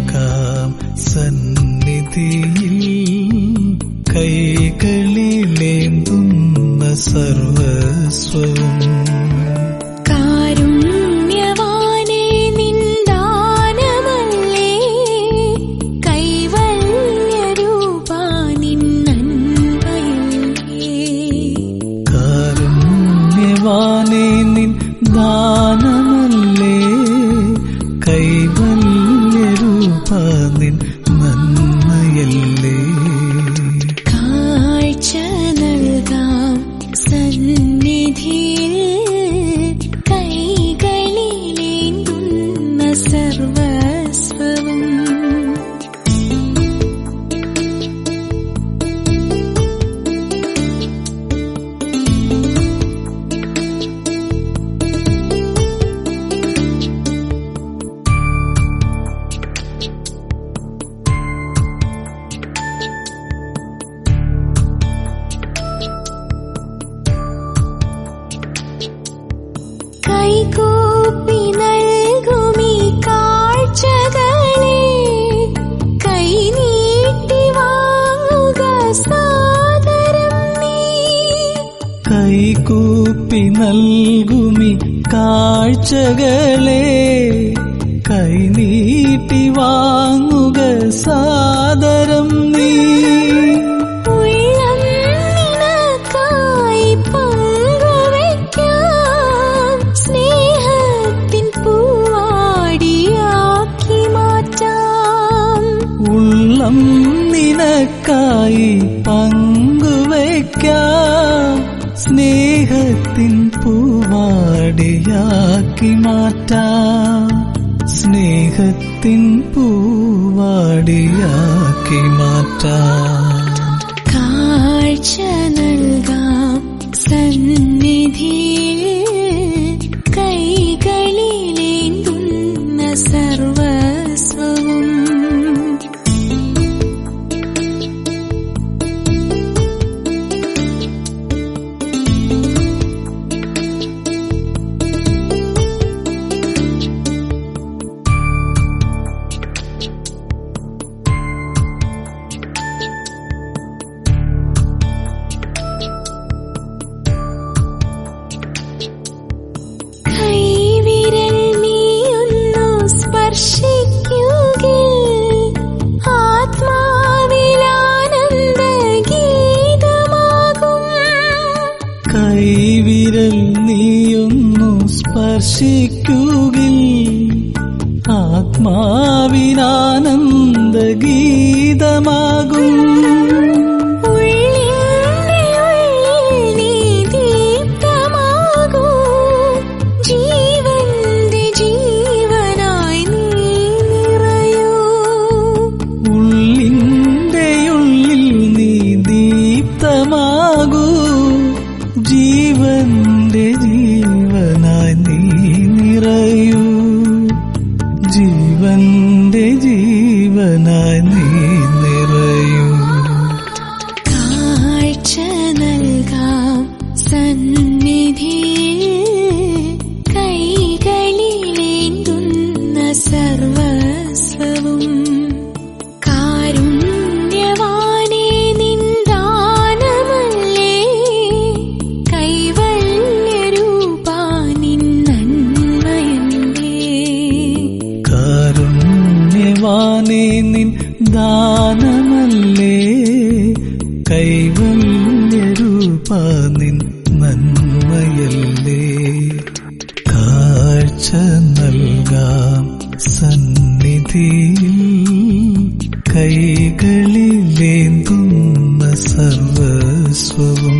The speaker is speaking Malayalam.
നൽകാം സന്നിധിയിൽ കൈകളിലേന്തുന്ന സർവസ്വവും. ദാനമല്ലേ കൈവല്യരൂപ നിൻ നന്മയല്ലേ? കൈകൂപ്പി നൽകുമി കാഴ്ചകളെ. കൈനീട്ടി വാങ്ങുക സാദരം നീ. ഉള്ളം നിനക്കായി പങ്കുവയ്ക്കാം. സ്നേഹത്തിൻ പൂവാടിയാക്കി മാറ്റാം. സ്നേഹത്തിൻ പൂവാടിയാക്കി മാറ്റാം. കാഴ്ച നൽകാം സന്നിധിയിൽ. കൈവിരൽ നീയൊന്നു സ്പർശിക്കുകിൽ ആത്മാവിനാനന്ദ ഗീതമാകും. നീ നിറയൂ. കാഴ്ച നൽകാം സന്നിധിയിൽ. കൈകളിലേന്തുന്ന സർവസ്വവും. നിൻ ദാനമല്ലേ കൈവല്യരൂപ നിൻ നന്മയല്ലേ? കാഴ്ച നൽകാം സന്നിധിയിൽ. കൈകളിലേന്തുന്ന സർവസ്വവും